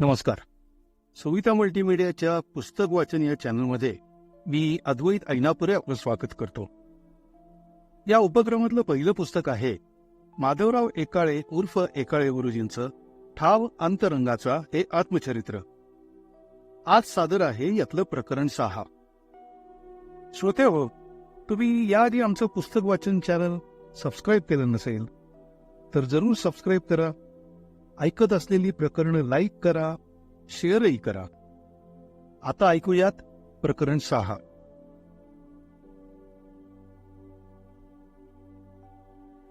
नमस्कार. सविता मल्टीमीडियाच्या पुस्तक वाचन या चॅनलमध्ये मी अद्वैत ऐनापुरे आपलं स्वागत करतो. या उपक्रमातलं पहिलं पुस्तक आहे माधवराव एकाळे उर्फ एकाळे गुरुजींचं ठाव अंतरंगाचा हे आत्मचरित्र. आज सादर आहे यातलं प्रकरण सहा. श्रोते हो तुम्ही याआधी आमचं पुस्तक वाचन चॅनल सबस्क्राईब केलं नसेल तर जरूर सबस्क्राईब करा ऐकत असलेली प्रकरणं लाईक करा शेअरही करा. आता ऐकूयात प्रकरण सहा.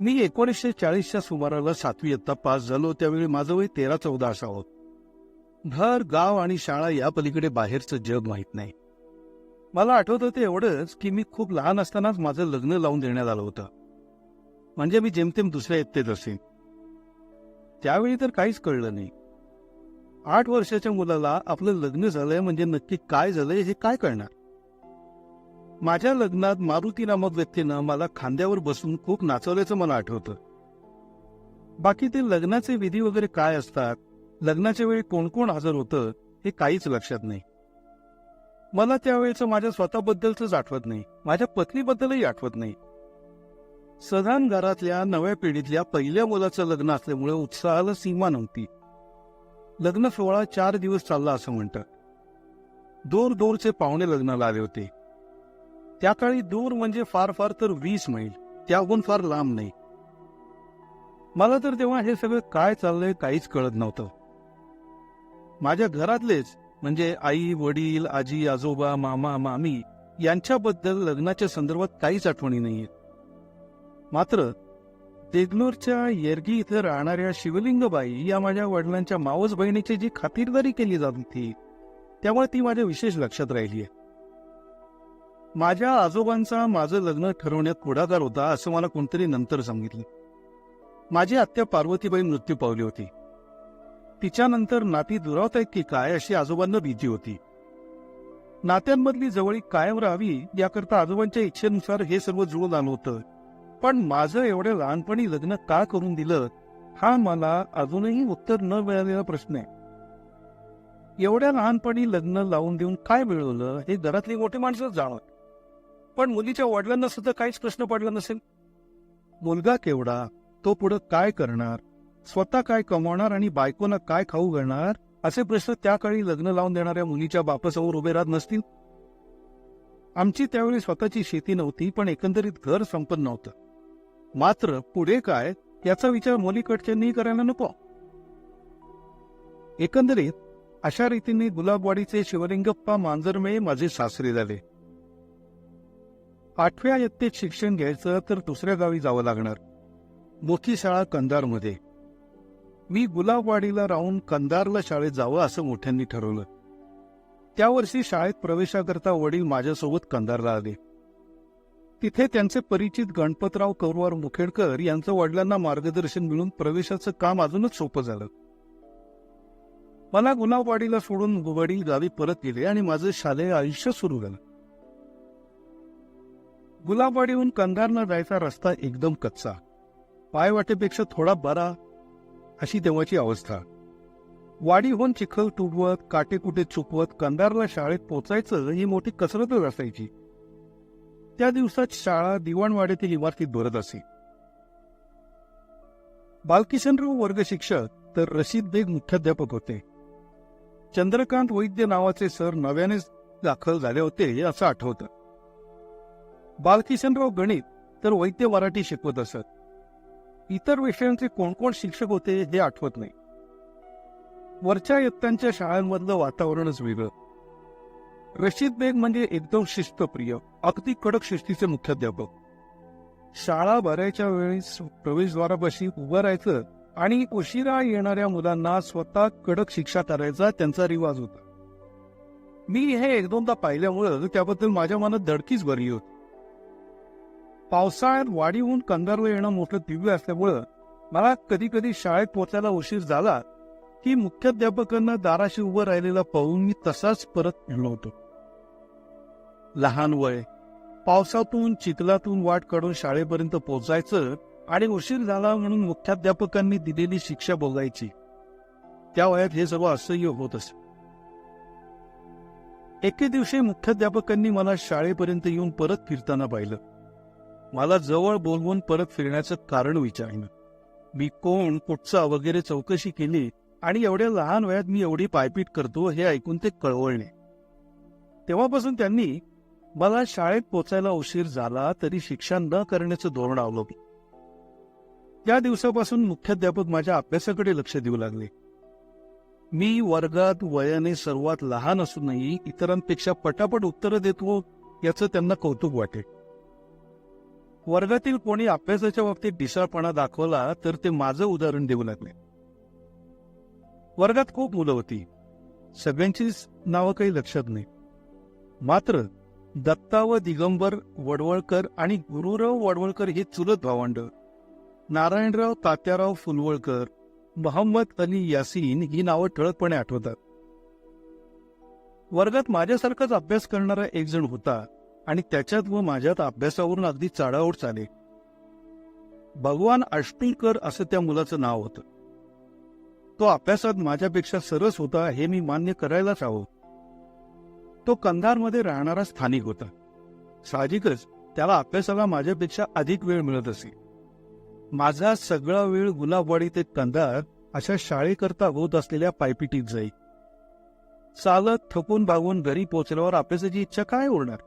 मी एकोणीसशे चाळीसच्या सुमाराला सातवी इयत्ता पास झालो. त्यावेळी माझं वय तेरा चौदा असावं. घर गाव आणि शाळा या पलीकडे बाहेरचं जग माहीत नाही. मला आठवत होतं एवढंच की मी खूप लहान असतानाच माझं लग्न लावून देण्यात आलं होतं. म्हणजे मी जेमतेम दुसऱ्या इयत्तेत असेन. त्यावेळी तर काहीच कळलं नाही. आठ वर्षाच्या मुलाला आपलं लग्न झालंय म्हणजे नक्की काय झालंय हे काय कळणार? माझ्या लग्नात मारुती नामक व्यक्तीनं मला खांद्यावर बसून खूप नाचवल्याचं मला आठवतं. बाकी ते लग्नाचे विधी वगैरे काय असतात लग्नाच्या वेळी कोण कोण हजर होतं हे काहीच लक्षात नाही. मला त्यावेळेचं माझ्या स्वतःबद्दलच आठवत नाही माझ्या पत्नीबद्दलही आठवत नाही. सदान घरातल्या नव्या पिढीतल्या पहिल्या मुलाचं लग्न असल्यामुळे उत्साहाला सीमा नव्हती. लग्न सोहळा चार दिवस चालला असं म्हणतात दूर दूरचे पाहुणे लग्नाला आले होते. त्या काळी दूर म्हणजे फार फार तर वीस मैल त्याहून फार लांब नाही. मला तर तेव्हा हे सगळं काय चाललंय काहीच कळत नव्हतं. माझ्या घरातलेच म्हणजे आई वडील आजी आजोबा मामा मामी यांच्याबद्दल लग्नाच्या संदर्भात काहीच आठवणी नाहीयेत. मात्र देगलूरच्या येरगी इथं राहणाऱ्या शिवलिंगबाई या माझ्या वडिलांच्या मावस बहिणीची जी खातिरदारी केली जात होती त्यामुळे ती माझ्या विशेष लक्षात राहिली आहे माझ्या आजोबांचा माझं लग्न ठरवण्यात पुढाकार होता असं मला कोणतरी नंतर सांगितलं. माझी आत्या पार्वतीबाई मृत्यू पावली होती. तिच्यानंतर नाती दुरावतायत की काय अशी आजोबांना भीती होती. नात्यांमधली जवळीक कायम राहावी याकरता आजोबांच्या इच्छेनुसार हे सर्व जुळून आलं होतं. पण माझं एवढ्या लहानपणी लग्न का करून दिलं हा मला अजूनही उत्तर न मिळालेला प्रश्न आहे. एवढ्या लहानपणी लग्न लावून देऊन काय मिळवलं हे घरातली मोठी माणसं जाणवत पण मुलीच्या वडिलांना सुद्धा काहीच प्रश्न पडला नसेल. मुलगा केवढा तो पुढं काय करणार स्वतः काय कमावणार आणि बायकोना काय खाऊ घालणार असे प्रश्न त्या काळी लग्न लावून देणाऱ्या मुलीच्या बापासमोर उभे राहत नसतील. आमची त्यावेळी स्वतःची शेती नव्हती पण एकंदरीत घर संपन्न नव्हतं मात्र पुढे काय याचा विचार मुलीकडच्यांनी करायला नको. एकंदरीत अशा रीतीने गुलाबवाडीचे शिवलिंगप्पा मांजरमेळे माझे सासरे झाले. आठव्या इयत्तेत शिक्षण घ्यायचं तर दुसऱ्या गावी जावं लागणार. मोठी शाळा कंदारमध्ये. मी गुलाबवाडीला राहून कंदारला शाळेत जावं असं मोठ्यांनी ठरवलं. त्या वर्षी शाळेत प्रवेशाकरता वडील माझ्यासोबत कंदारला आले. तिथे त्यांचे परिचित गणपतराव कौरवार मुखेडकर यांचं वडिलांना मार्गदर्शन मिळून प्रवेशाचं काम अजूनच सोपं झालं. मला गुलाबवाडीला सोडून वडील गावी परत गेले आणि माझं शालेय आयुष्य सुरू झालं. गुलाबवाडीहून कंधारला जायचा रस्ता एकदम कच्चा. पायवाटेपेक्षा थोडा बरा अशी तेव्हाची अवस्था. वाडीहून चिखल तुडवत काटेकुटे चुकवत कंधारला शाळेत पोचायचं ही मोठी कसरतच असायची. त्या दिवसात शाळा दिवाणवाड्यातील इमारतीत भरत असे. बालकिशनराव वर्ग शिक्षक तर रशीद बेग मुख्याध्यापक होते. चंद्रकांत वैद्य नावाचे सर नव्यानेच दाखल झाले होते असं आठवतं. बालकिशनराव गणित तर वैद्य मराठी शिकवत असत. इतर विषयांचे कोण कोण शिक्षक होते हे आठवत नाही. वरच्या इयत्तांच्या शाळांमधलं वातावरणच वेगळं. रशीद बेग म्हणजे एकदम शिस्तप्रिय अगदी कडक शिस्तीचे मुख्याध्यापक. शाळा भरायच्या वेळेस प्रवेशद्वारापाशी उभं राहायचं आणि उशिरा येणाऱ्या मुलांना स्वतः कडक शिक्षा करायचा त्यांचा रिवाज होता. मी हे एक दोनदा पाहिल्यामुळं त्याबद्दल माझ्या मनात धडकीच भरली होती. पावसाळ्यात वाढीहून कंदारला येणं मोठं दिव्य असल्यामुळं मला कधी कधी शाळेत पोचायला उशीर झाला की मुख्याध्यापकांना दाराशी उभं राहिलेला पाहून मी तसाच परत गेलो होतो. लहान वय. पावसातून चिखलातून वाट काढून शाळेपर्यंत पोचायचं आणि उशीर झाला म्हणून मुख्याध्यापकांनी दिलेली शिक्षा बघायची त्या वयात हे सर्व असह्य होत असे. एके दिवशी मुख्याध्यापकांनी मला शाळेपर्यंत येऊन परत फिरताना पाहिलं. मला जवळ बोलवून परत फिरण्याचं कारण विचारलं. मी कोण कुठचा वगैरे चौकशी केली आणि एवढ्या लहान वयात मी एवढी पायपीट करतो हे ऐकून ते कळवळणे तेव्हापासून त्यांनी मला शाळेत पोचायला उशीर झाला तरी शिक्षा न करण्याचं धोरण अवलंबलं त्या दिवसापासून मुख्याध्यापक माझ्या अभ्यासाकडे लक्ष देऊ लागले. मी वर्गात वयाने सर्वात लहान असूनही इतरांपेक्षा पटापट उत्तरं देतो याचं त्यांना कौतुक वाटे वर्गातील कोणी अभ्यासाच्या बाबतीत ढिसाळपणा दाखवला तर ते माझं उदाहरण देऊ लागले. वर्गात खूप मुलं होती. सगळ्यांचीच नावं काही लक्षात नाही. मात्र दत्ता व दिगंबर वडवळकर आणि गुरुराव वडवळकर हे चुलत भावंड. नारायणराव तात्याराव फुलवळकर मोहम्मद अली यासीन ही नावं ठळकपणे आठवतात. वर्गात माझ्यासारखाच अभ्यास करणारा एक जण होता आणि त्याच्यात व माझ्यात अभ्यासावरून अगदी चाडाओड चाले. भगवान आष्टीकर असं त्या मुलाचं नाव होतं. तो अभ्यासात माझ्यापेक्षा सरस होता हे मी मान्य करायलाच हवं. तो कंधारमध्ये राहणारा स्थानिक होता. साहजिकच त्याला अभ्यासाला माझ्यापेक्षा अधिक वेळ मिळत असे. माझा सगळा वेळ गुलाबवाडी ते कंधार अशा शाळेकरता होत असलेल्या पायपिटीत जाई. चालत थकून भागून घरी पोचल्यावर अभ्यासाची इच्छा काय उरणार?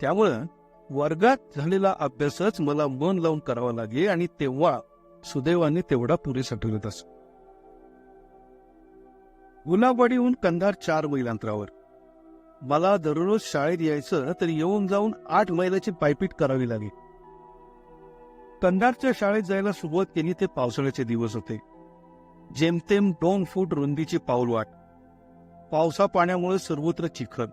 त्यामुळं वर्गात झालेला अभ्यासच मला मन लावून करावा लागे आणि तेव्हा सुदैवाने तेवढा पुरेसा ठरत असे. गुलाबवाडीहून कंधार चार मैल अंतरावर मला दररोज शाळेत यायचं तर येऊन जाऊन आठ मैलाची पायपीट करावी लागली. कंधारच्या शाळेत जायला सुरुवात केली ते पावसाळ्याचे दिवस होते. जेमतेम दोन फूट रुंदीची पाऊलवाट. पावसा पाण्यामुळे सर्वत्र चिखल.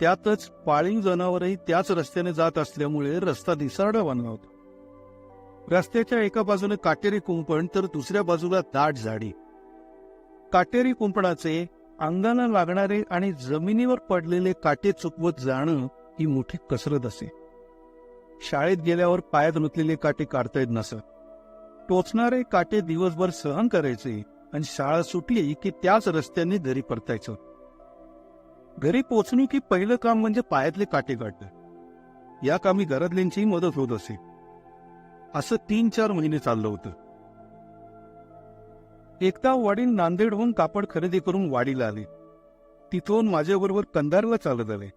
त्यातच पाळीव जनावरही त्याच रस्त्याने जात असल्यामुळे रस्ता निसरडा बनला होता. रस्त्याच्या एका बाजूने काटेरी कुंपण तर दुसऱ्या बाजूला दाट झाडी. काटेरी कुंपणाचे अंगाला लागणारे आणि जमिनीवर पडलेले काटे चुकवत जाणं ही मोठी कसरत असे. शाळेत गेल्यावर पायात रुतलेले काटे काढता येत नसत. टोचणारे काटे दिवसभर सहन करायचे आणि शाळा सुटली की त्याच रस्त्याने घरी परतायचं. घरी पोचणी की पहिलं काम म्हणजे पायातले काटे काढणं. या कामी घरातल्यांचीही मदत होत असे. असं तीन चार महिने चाललं होतं. एकदा वडील नांदेडहून कापड खरेदी करून वाडीला आले. तिथून माझ्याबरोबर कंधारला चालत आले.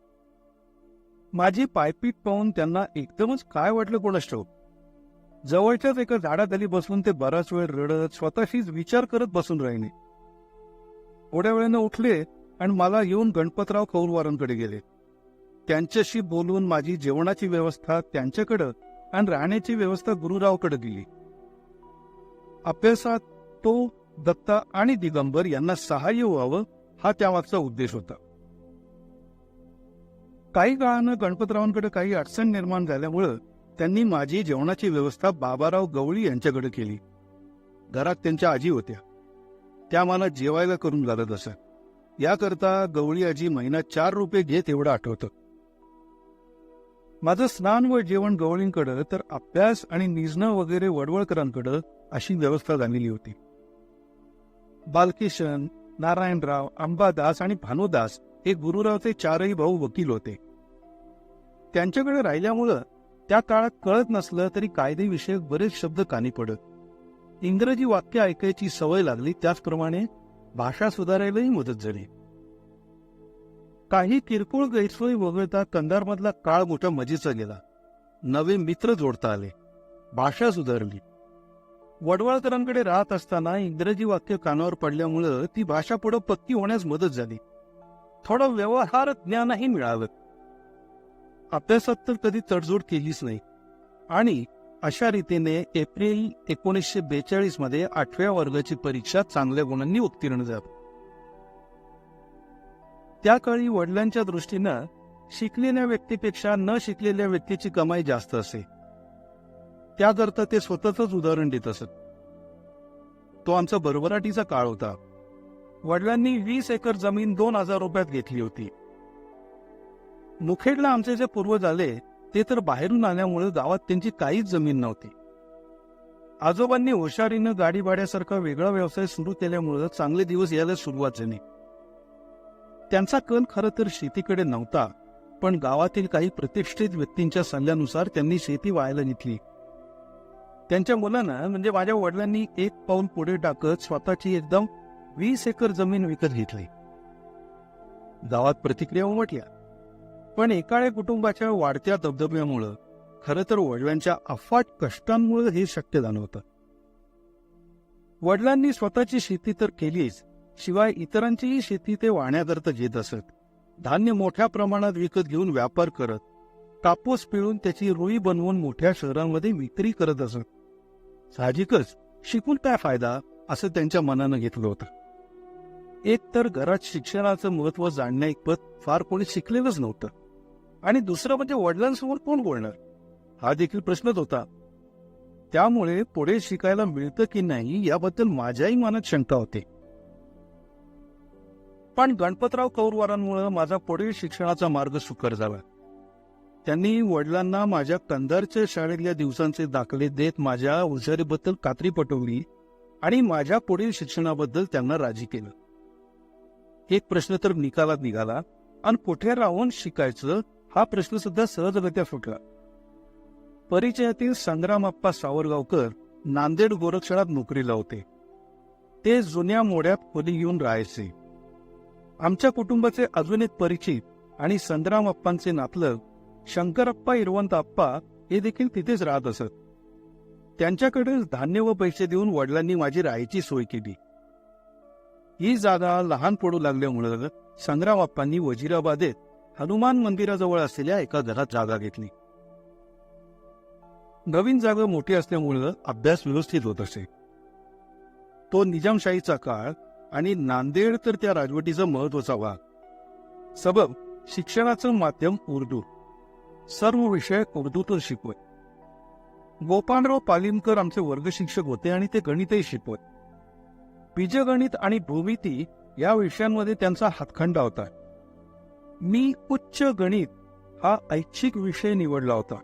माझी पायपीट पाहून त्यांना एकदमच काय वाटलं कोणास ठाऊक? जवळच्याच एका झाडाखाली बसून ते बराच वेळ रडत स्वतःशीच विचार करत बसून राहिले. थोड्या वेळानं उठले आणि मला येऊन गणपतराव कौलवारांकडे गेले. त्यांच्याशी बोलून माझी जेवणाची व्यवस्था त्यांच्याकडं आणि राहण्याची व्यवस्था गुरुरावकडे दिली. अभ्यासात तो दत्ता आणि दिगंबर यांना सहाय्य व्हावं हा त्यामागचा उद्देश होता. काही काळानं गणपतरावांकडे काही अडचण निर्माण झाल्यामुळं त्यांनी माझी जेवणाची व्यवस्था बाबाराव गवळी यांच्याकडे केली. घरात त्यांच्या आजी होत्या. त्या मला जेवायला करून घालत असत याकरता गवळी आजी महिना चार रुपये घेत एवढं आठवतं. माझं स्नान व जेवण गवळींकडं तर अभ्यास आणि निजणं वगैरे वडवळकरांकडं अशी व्यवस्था झालेली होती. बालकिशन नारायणराव अंबादास आणि भानुदास हे गुरुरावचे चारही भाऊ वकील होते. त्यांच्याकडे राहिल्यामुळं त्या काळात कळत नसलं तरी कायदेविषयक बरेच शब्द कानी पडत. इंग्रजी वाक्य ऐकायची सवय लागली त्याचप्रमाणे भाषा सुधारायलाही मदत झाली. काही किरकोळ गैरसोयी वगळता कंधारमधला काळ मोठा मजेचा गेला. नवे मित्र जोडता आले. भाषा सुधारली. वडवाळकरांकडे राहत असताना इंग्रजी वाक्य कानावर पडल्यामुळं ती भाषा पुढं पक्की होण्यास मदत झाली. थोडं व्यवहार ज्ञानही मिळालं अभ्यासात तर कधी तडजोड केलीच नाही. आणि अशा रीतीने एप्रिल एकोणीसशे बेचाळीसमध्ये आठव्या वर्गाची परीक्षा चांगल्या गुणांनी उत्तीर्ण झाली. त्या काळी वडिलांच्या दृष्टीनं शिकलेल्या व्यक्तीपेक्षा न शिकलेल्या व्यक्तीची कमाई जास्त असे. त्याकरता ते स्वतःच उदाहरण देत असत. तो आमचा बरबराटीचा काळ होता. वडिलांनी वीस एकर जमीन दोन हजार रुपयात घेतली होती. मुखेडला आमचे जे पूर्वज आले ते तर बाहेरून आल्यामुळे गावात त्यांची काहीच जमीन नव्हती. आजोबांनी हुशारीनं गाडी भाड्यासारखा वेगळा व्यवसाय सुरू केल्यामुळं चांगले दिवस यायला सुरुवात झाली त्यांचा कल खरं तर शेतीकडे नव्हता पण गावातील काही प्रतिष्ठित व्यक्तींच्या सल्ल्यानुसार त्यांनी शेती व्हायला घेतली त्यांच्या मुलांना म्हणजे माझ्या वडिलांनी एक पाऊल पुढे टाकत स्वतःची एकदम वीस एकर जमीन विकत घेतली. गावात प्रतिक्रिया उमटल्या. पण एकाळे कुटुंबाच्या वाढत्या दबदब्यामुळं खरं तर वडिलांच्या अफाट कष्टांमुळे हे शक्य जाणवतं वडिलांनी स्वतःची शेती तर केलीच शिवाय इतरांचीही शेती ते वाहण्याकरता घेत असत. धान्य मोठ्या प्रमाणात विकत घेऊन व्यापार करत कापूस पिळून त्याची रुई बनवून मोठ्या शहरांमध्ये विक्री करत असत. साहजिकच शिकून काय फायदा असं त्यांच्या मनानं घेतलं होतं. एक तर घरात शिक्षणाचं महत्त्व जाणण्या इतपत फार कोणी शिकलेलंच नव्हतं. आणि दुसरं म्हणजे वडिलांसमोर कोण बोलणार? हा देखील प्रश्नच होता. त्यामुळे पुढे शिकायला मिळतं की नाही याबद्दल माझ्याही मनात शंका होती. पण गणपतराव कौरवारांमुळे माझा पुढील शिक्षणाचा मार्ग सुकर झाला. त्यांनी वडिलांना माझ्या कंधारच्या शाळेतल्या दिवसांचे दाखले देत माझ्या हुशारीबद्दल खात्री पटवली आणि माझ्या पुढील शिक्षणाबद्दल त्यांना राजी केलं. एक प्रश्न तर निकालात निघाला आणि कुठे राहून शिकायचं हा प्रश्न सुद्धा सहजगत्या सुटला. परिचयातील संग्रामप्पा सावरगावकर नांदेड गोरक्षणात नोकरीला होते. ते जुन्या मोड्यात खोली घेऊन राहायचे. आमच्या कुटुंबाचे अजून एक परिचित आणि संग्राम अप्पांचे नातलग शंकरप्पा इरवंत अप्पा हे देखील तिथेच राहत असत. त्यांच्याकडेच धान्य व पैसे देऊन वडिलांनी माझी राहायची सोय केली. ही जागा लहान पडू लागल्यामुळं संग्रामप्पांनी वजिराबादेत हनुमान मंदिराजवळ असलेल्या एका घरात जागा घेतली. नवीन जागा मोठी असल्यामुळं अभ्यास व्यवस्थित होत असे. तो निजामशाहीचा काळ आणि नांदेड तर त्या राजवटीचा महत्त्वाचा भाग. सबब शिक्षणाचं माध्यम उर्दू. सर्व विषय उर्दूतून शिकवत गोपाळराव पालिमकर आमचे वर्ग शिक्षक होते आणि ते गणितही शिकवत बीजगणित आणि भूमिती या विषयांमध्ये त्यांचा हातखंडा होता. मी उच्च गणित हा ऐच्छिक विषय निवडला होता.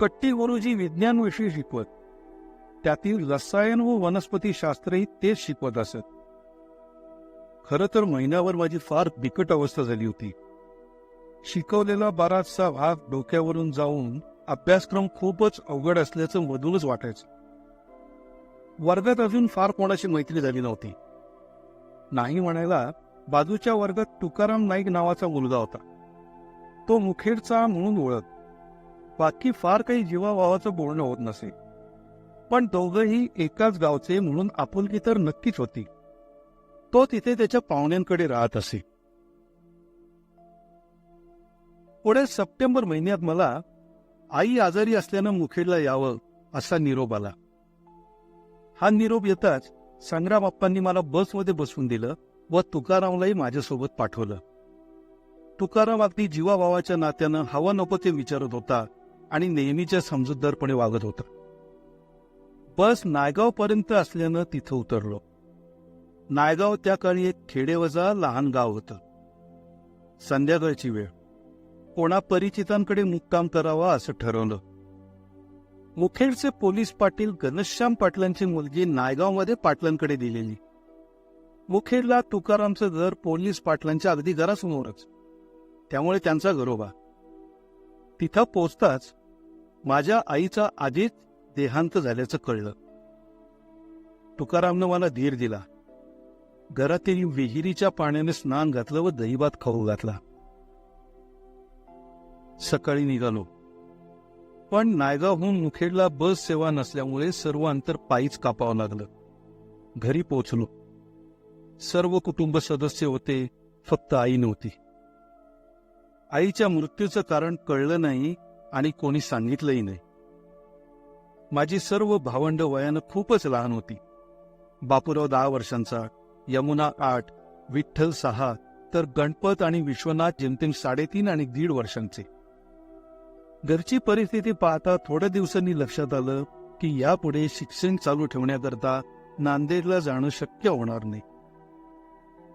कट्टी गुरुजी विज्ञान शिकवत. त्यातील रसायन व वनस्पती शास्त्रही तेच शिकवत असत. खरं तर महिन्यावर माझी फार बिकट अवस्था झाली होती. शिकवलेला बराचसा भाग डोक्यावरून जाऊन अभ्यासक्रम खूपच अवघड असल्याचं मधूनच वाटायचं. वर्गात अजून फार कोणाशी मैत्री झाली नव्हती. नाही म्हणायला बाजूच्या वर्गात तुकाराम नाईक नावाचा मुलगा होता. तो मुखेडचा म्हणून ओळख. बाकी फार काही जीवाभावाचं बोलणं होत नसे. पण दोघंही एकाच गावचे म्हणून आपुलकी तर नक्कीच होती. तो तिथे त्याच्या पाहुण्यांकडे राहत असे. पुढे सप्टेंबर महिन्यात मला आई आजारी असल्यानं मुखेडला यावं असा निरोप आला. हा निरोप येताच संग्राम अप्पांनी मला बसमध्ये बसवून दिलं व तुकारामलाही माझ्यासोबत पाठवलं. तुकाराम अगदी जीवाभावाच्या नात्यानं हवा नको ते विचारत होता आणि नेहमीच्या समजूतदारपणे वागत होता. बस नायगाव पर्यंत असल्यानं तिथं उतरलो. नायगाव त्या काळी एक खेडेवजा लहान गाव होतं. संध्याकाळची वेळ. कोणा परिचितांकडे मुक्काम करावा असं ठरवलं. मुखेडचे पोलीस पाटील घनश्याम पाटलांची मुलगी नायगावमध्ये पाटलांकडे दिलेली. मुखेडला तुकारामचं घर पोलीस पाटलांच्या अगदी घरासमोरच. त्यामुळे त्यांचा घरोबा. तिथं पोचताच माझ्या आईचा आधीच देहांत झाल्याचं कळलं. तुकारामनं मला धीर दिला. घरातील विहिरीच्या पाण्याने स्नान घातलं व दहीभात खाऊ घातला. सकाळी निघालो. पण नायगावहून मुखेडला बस सेवा नसल्यामुळे सर्व अंतर पायीच कापावं लागलं. घरी पोचलो सर्व कुटुंब सदस्य होते फक्त आई नव्हती. आईच्या मृत्यूचं कारण कळलं नाही आणि कोणी सांगितलंही नाही. माझी सर्व भावंड वयानं खूपच लहान होती. बापूराव दहा वर्षांचा यमुना आठ विठ्ठल सहा तर गणपत आणि विश्वनाथ जेमतेम साडेतीन आणि दीड वर्षांचे. घरची परिस्थिती पाहता थोड्या दिवसांनी लक्षात आलं की यापुढे शिक्षण चालू ठेवण्याकरता नांदेडला जाणं शक्य होणार नाही.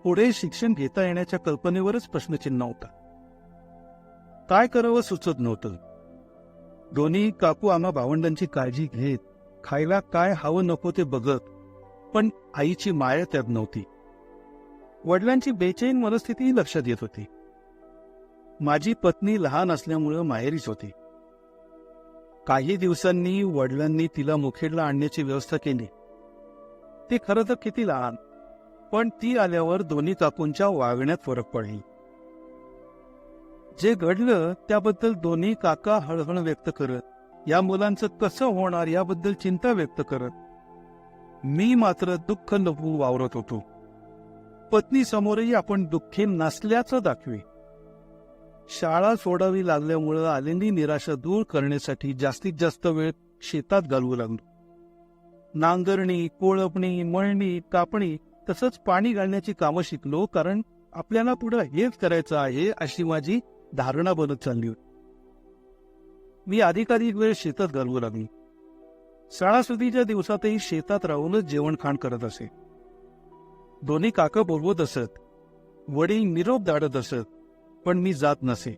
पुढे शिक्षण घेता येण्याच्या कल्पनेवरच प्रश्नचिन्ह होता. काय करावं सुचत नव्हतं. दोन्ही काकू आम्हा भावंडांची काळजी घेत खायला काय हवं नको ते बघत पण आईची माया त्यात नव्हती. वडिलांची बेचैन मनस्थितीही लक्षात येत होती. माझी पत्नी लहान असल्यामुळं माहेरीच होती. काही दिवसांनी वडिलांनी तिला मुखेडला आणण्याची व्यवस्था केली. ती खरं तर किती लहान पण ती आल्यावर दोन्ही काकूंच्या वागण्यात फरक पडली. जे घडलं त्याबद्दल दोन्ही काका हळहळ व्यक्त करत या मुलांचं कसं होणार याबद्दल चिंता व्यक्त करत मी मात्र दुःख लपवून वावरत होतो. पत्नी समोरही आपण दुःखी नसल्याचं दाखवे. शाळा सोडावी लागल्यामुळं आलेली निराशा दूर करण्यासाठी जास्तीत जास्त वेळ शेतात घालवू लागलो. नांगरणी कोळपणी मळणी कापणी तसंच पाणी घालण्याची कामं शिकलो कारण आपल्याला पुढं हेच करायचं आहे अशी माझी धारणा बनत चालली होती. मी अधिकाधिक वेळ शेतात घालवू लागली. सणासुदीच्या दिवसातही शेतात राहूनच जेवण खाण करत असे. दोन्ही काका बोलवत असत. वडील निरोप दाडत असत. पण मी जात नसे.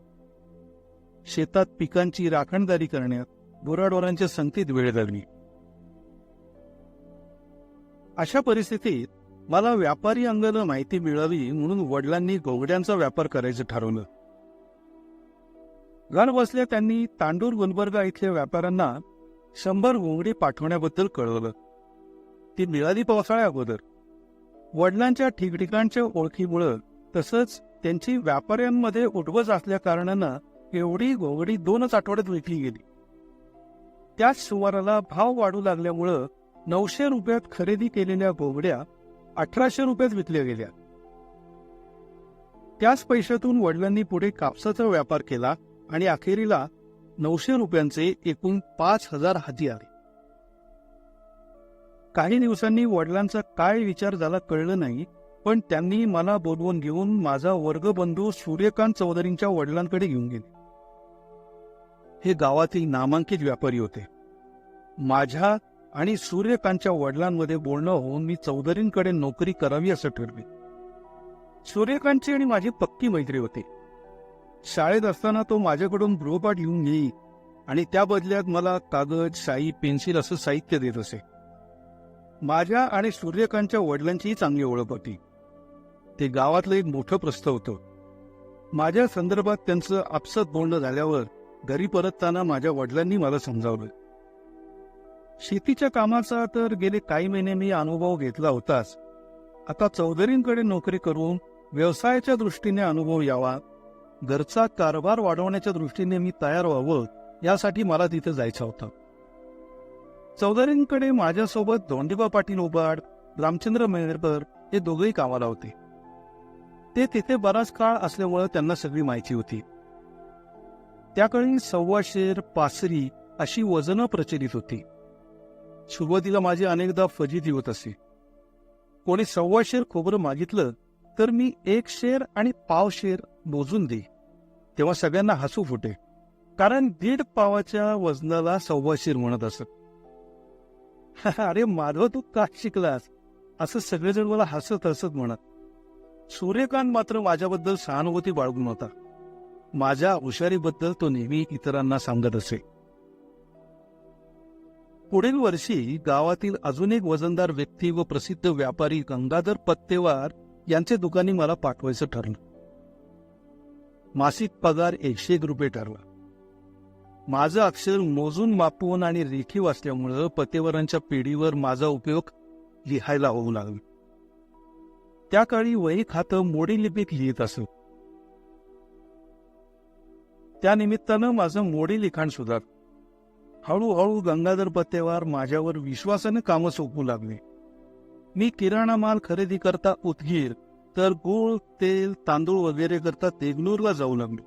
शेतात पिकांची राखणदारी करण्यात बुराडोरांच्या संगतीत वेळ लागली अशा परिस्थितीत मला व्यापारी अंगानं माहिती मिळावी म्हणून वडिलांनी गोगड्यांचा व्यापार करायचं ठरवलं. घर बसल्या त्यांनी तांडूर गुलबर्गा इथल्या व्यापाऱ्यांना शंभर घोंगडी पाठवण्याबद्दल कळवलं. ती मिळाली पावसाळ्या अगोदर. वडिलांच्या ठिकठिकाणच्या ओळखीमुळं तसंच त्यांची व्यापाऱ्यांमध्ये उठवज असल्या कारणानं एवढी गोवडी दोनच आठवड्यात विकली गेली. त्याच सुमाराला भाव वाढू लागल्यामुळं नऊशे रुपयात खरेदी केलेल्या गोवड्या अठराशे रुपयात विकल्या गेल्या. त्याच पैशातून वडिलांनी पुढे कापसाचा व्यापार केला आणि अखेरीला नऊशे रुपयांचे एकूण पाच हजार हाती आले. काही दिवसांनी वडिलांचा काय विचार झाला कळलं नाही पण त्यांनी मला बोलवून घेऊन माझा वर्गबंधू सूर्यकांत चौधरींच्या वडिलांकडे घेऊन गेले. हे गावातील नामांकित व्यापारी होते. माझ्या आणि सूर्यकांतच्या वडिलांमध्ये बोलणं होऊन मी चौधरींकडे नोकरी करावी असं ठरले. सूर्यकांतची आणि माझी पक्की मैत्री होती. शाळेत असताना तो माझ्याकडून गृहपाठ घेऊन येई आणि त्या बदल्यात मला कागद शाई पेन्सिल असं साहित्य देत असे. माझ्या आणि सूर्यकांतच्या वडिलांचीही चांगली ओळख होती. ते गावातलं एक मोठं प्रस्थ होतं. माझ्या संदर्भात त्यांचं आपसत बोलणं झाल्यावर घरी परतताना माझ्या वडिलांनी मला समजावलं. शेतीच्या कामाचा तर गेले काही महिने मी अनुभव घेतला होताच. आता चौधरींकडे नोकरी करून व्यवसायाच्या दृष्टीने अनुभव यावा घरचा कारभार वाढवण्याच्या दृष्टीने मी तयार व्हावं यासाठी मला तिथे जायचं होतं. चौधरींकडे माझ्यासोबत धोंडीबा पाटील उबाड रामचंद्र मेहरकर हे दोघेही कामाला होते. ते तिथे बराच काळ असल्यामुळं त्यांना सगळी माहिती होती. त्याकाळी सव्वाशेर पासरी अशी वजनं प्रचलित होती. सुरुवातीला माझी अनेकदा फजिती होत असे. कोणी सव्वाशेर खोबरं मागितलं तर मी एक शेर आणि पाव शेर मोजून दे तेव्हा सगळ्यांना हसू फुटे. कारण दीड पावाच्या वजनाला सव्वाशेर म्हणत असत. अरे माधव तू का शिकलास? असं सगळेजण मला हसत हसत म्हणत. सूर्यकांत मात्र माझ्याबद्दल सहानुभूती बाळगून होता. माझ्या हुशारीबद्दल तो नेहमी इतरांना सांगत असे. पुढील वर्षी गावातील अजून एक वजनदार व्यक्ती व प्रसिद्ध व्यापारी गंगाधर पत्तेवार यांचे दुकानी मला पाठवायचं ठरलं. मासिक पगार एकशे एक रुपये ठरला. माझं अक्षर मोजून मापवून आणि रेखीव असल्यामुळं पतेवरांच्या पिढीवर माझा उपयोग लिहायला होऊ लागला. त्या काळी वही खातं मोडी लिपीत लिहित असत. त्या निमित्तानं माझं मोडी लिखाण सुधार. हळूहळू गंगाधर पत्तेवार माझ्यावर विश्वासानं कामं सोपू लागले. मी किराणा माल खरेदी करता उदगीर तर गूळ तेल तांदूळ वगैरे करता देगलूरला जाऊ लागलो.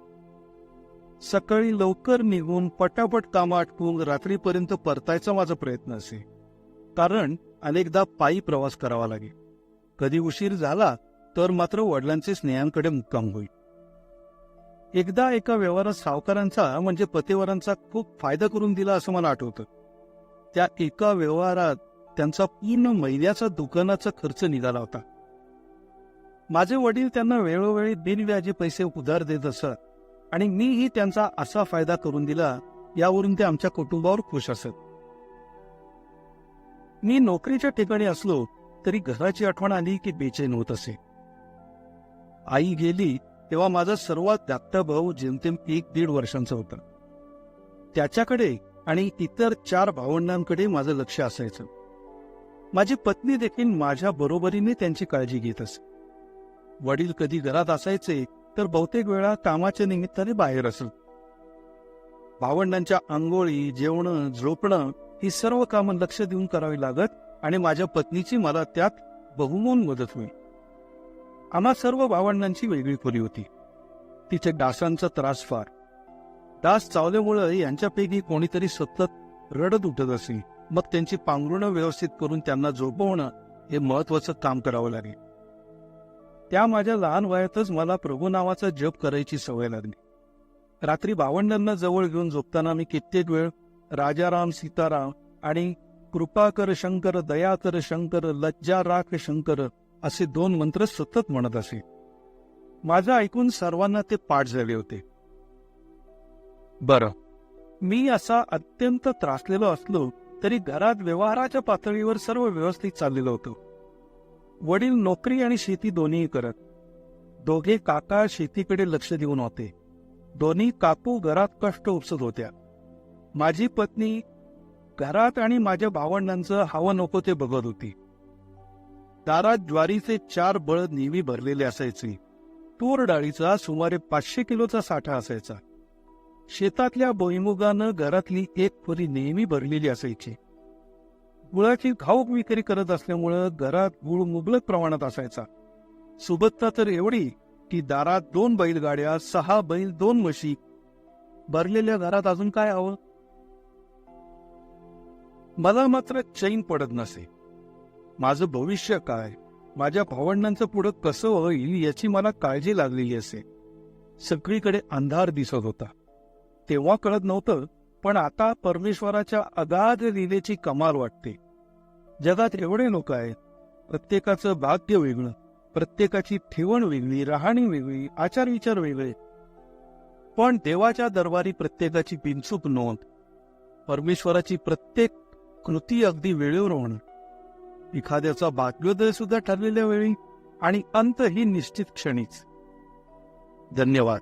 सकाळी लवकर निघून पटापट कामं आटपून रात्रीपर्यंत परतायचा माझा प्रयत्न असे. कारण अनेकदा पायी प्रवास करावा लागे कधी उशीर झाला तर मात्र वडिलांचे स्नेहांकडे मुक्काम होईल. एकदा एका व्यवहारात सावकारांचा म्हणजे पतेवरांचा खूप फायदा करून दिला असं मला आठवतं. त्या एका व्यवहारात त्यांचा पूर्ण महिन्याचा दुकानाचा खर्च निघाला होता. माझे वडील त्यांना वेळोवेळी बिनव्याजी पैसे उधार देत असत आणि मीही त्यांचा असा फायदा करून दिला यावरून ते आमच्या कुटुंबावर खुश असत. मी नोकरीच्या ठिकाणी असलो तरी घराची आठवण आली की बेचैन होत असे. आई गेली तेव्हा माझा सर्वात धाकटा भाऊ जेमतेम एक दीड वर्षांचा होता. त्याच्याकडे आणि इतर चार भावंडांकडे माझं लक्ष असायचं. माझी पत्नी देखील माझ्या बरोबरीने त्यांची काळजी घेत असे. वडील कधी घरात असायचे तर बहुतेक वेळा कामाच्या निमित्ताने बाहेर असत भावंडांच्या आंघोळी जेवणं झोपणं ही सर्व कामं लक्ष देऊन करावी लागत आणि माझ्या पत्नीची मला त्यात बहुमोल मदत होईल. आम्हा सर्व भावंडांची वेगळी खोली होती. तिथे डासांचा त्रास फार. डास चावल्यामुळे यांच्यापैकी कोणीतरी सतत रडत उठत असे. मग त्यांची पांघरुणं व्यवस्थित करून त्यांना झोपवणं हे महत्वाचं काम करावं लागेल. त्या माझ्या लहान वयातच मला प्रभू नावाचा जप करायची सवय लागली. रात्री भावंडांना जवळ घेऊन झोपताना मी कित्येक वेळ राजाराम सीताराम आणि कृपाकर शंकर दयाकर शंकर लज्जा राख शंकर असे दोन मंत्र सतत म्हणत असे. माझं ऐकून सर्वांना ते पाठ झाले होते. बरं. मी असा अत्यंत त्रासलेलो असलो तरी घरात व्यवहाराच्या पातळीवर सर्व व्यवस्थित चाललेलं होतं. वडील नोकरी आणि शेती दोन्ही करत. दोघे काका शेतीकडे लक्ष देऊन होते. दोन्ही काकू घरात कष्ट उपसत होत्या. माझी पत्नी घरात आणि माझ्या भावंडांचं हवं नको ते बघत होती. दारात ज्वारीचे चार बळद नेहमी भरलेले असायचे. तूर डाळीचा सुमारे पाचशे किलोचा साठा असायचा. शेतातल्या भुईमुगानं घरातली एक खोरी नेहमी भरलेली असायची. गुळाची घाऊक विक्री करत असल्यामुळं घरात गुळ मुबलक प्रमाणात असायचा. सुबत्ता तर एवढी की दारात दोन बैलगाड्या सहा बैल दोन म्हशी. भरलेल्या घरात अजून काय हवं? मला मात्र चैन पडत नसे. माझं भविष्य काय? माझ्या भावंडांचं पुढं कसं होईल याची मला काळजी लागलेली असे. सगळीकडे अंधार दिसत होता. तेव्हा कळत नव्हतं पण आता परमेश्वराच्या अगाध लिलेची कमाल वाटते. जगात एवढे लोक आहेत. प्रत्येकाचं भाग्य वेगळं प्रत्येकाची ठेवण वेगळी राहणी वेगळी आचार विचार वेगळे. पण देवाच्या दरबारी प्रत्येकाची बिनचूक नोंद. परमेश्वराची प्रत्येक कृती अगदी वेळेवर होणं. एखाद्याचा बातम्योदय सुद्धा ठरलेल्या वेळी आणि अंत ही निश्चित क्षणीच. धन्यवाद.